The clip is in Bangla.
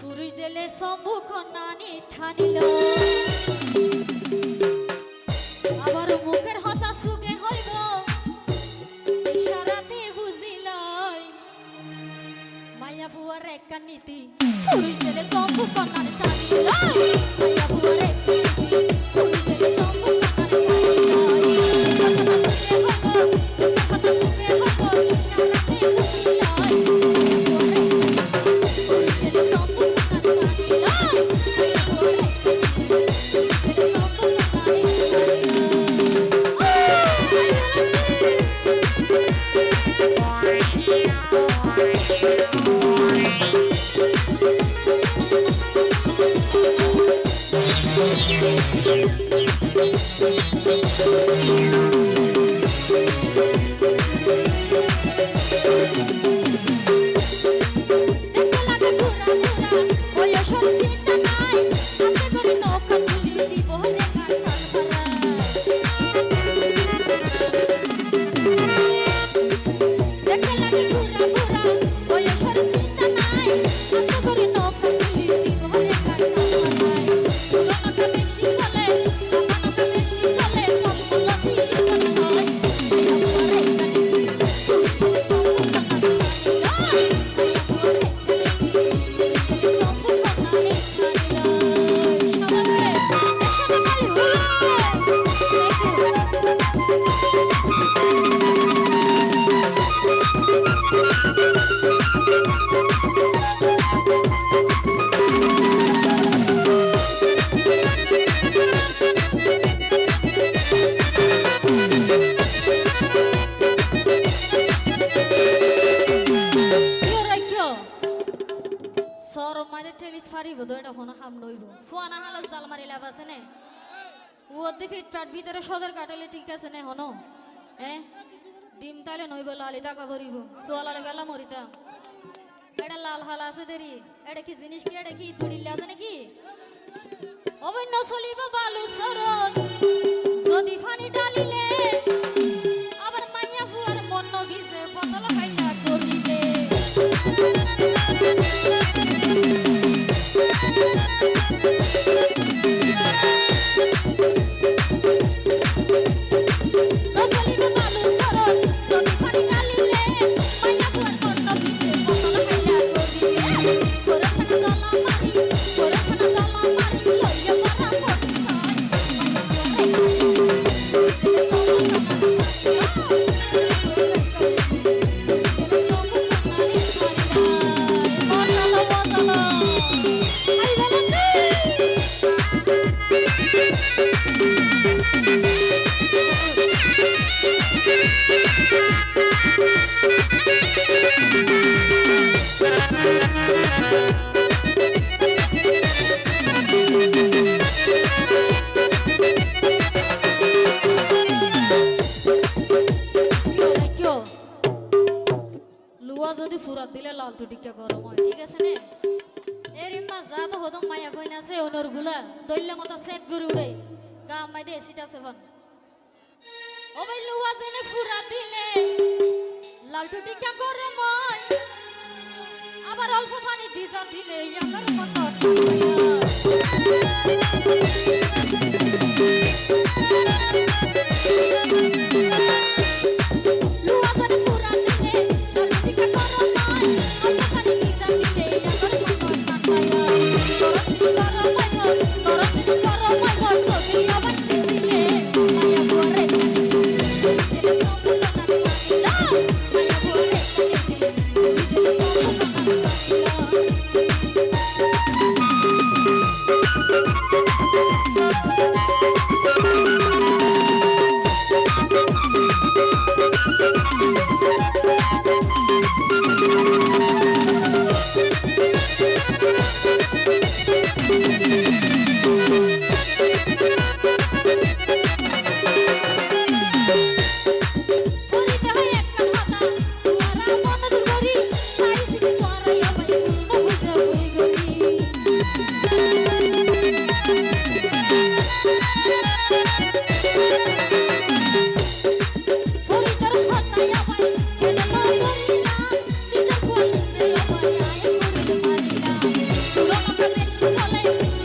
পুরুষ দিলে সম্ভু কন্যানি ঠানিল আবার মুখের হতা সুগে হইব ইশারাতে বুঝিল মায়া ফুয়ার একটা নীতি। পুরুষ দিলে সম্ভু কন্যানি ঠানিল দেখতে সরম মাঝে ঠেলিত ফারিব তো এটা হনো হাম নইব ফুয়ানা হালো জাল মারি লাভ আছে নে ওর ফিট পাট ভিতরে সদর কাটালে ঠিক আছে নে হনো এ ডিম তাইলে নইব লালি টাকা ভরিব সোয়ালালে গেলাম মরিতাম এটা লাল হাল আছে দেরি এটা কি জিনিস কি এটা কি তুড়িলে আছে নাকি অবন্য চলিব বালু সরণ যদি ফুরাত দিলে লাল টুটিকা গরম হয়, ঠিক আছে নে? এর মা যা তো হদম মায়া ফইন আছে গুলা দইলে মতো সেট করে উড়ে গা মাই দে সিটা সেভন ও ভাই লুয়া জেনে দিলে লাল টুটিকা গরম হয়। আবার অল্প পানি দিজন দিলে ইয়াকার মতো Soleil.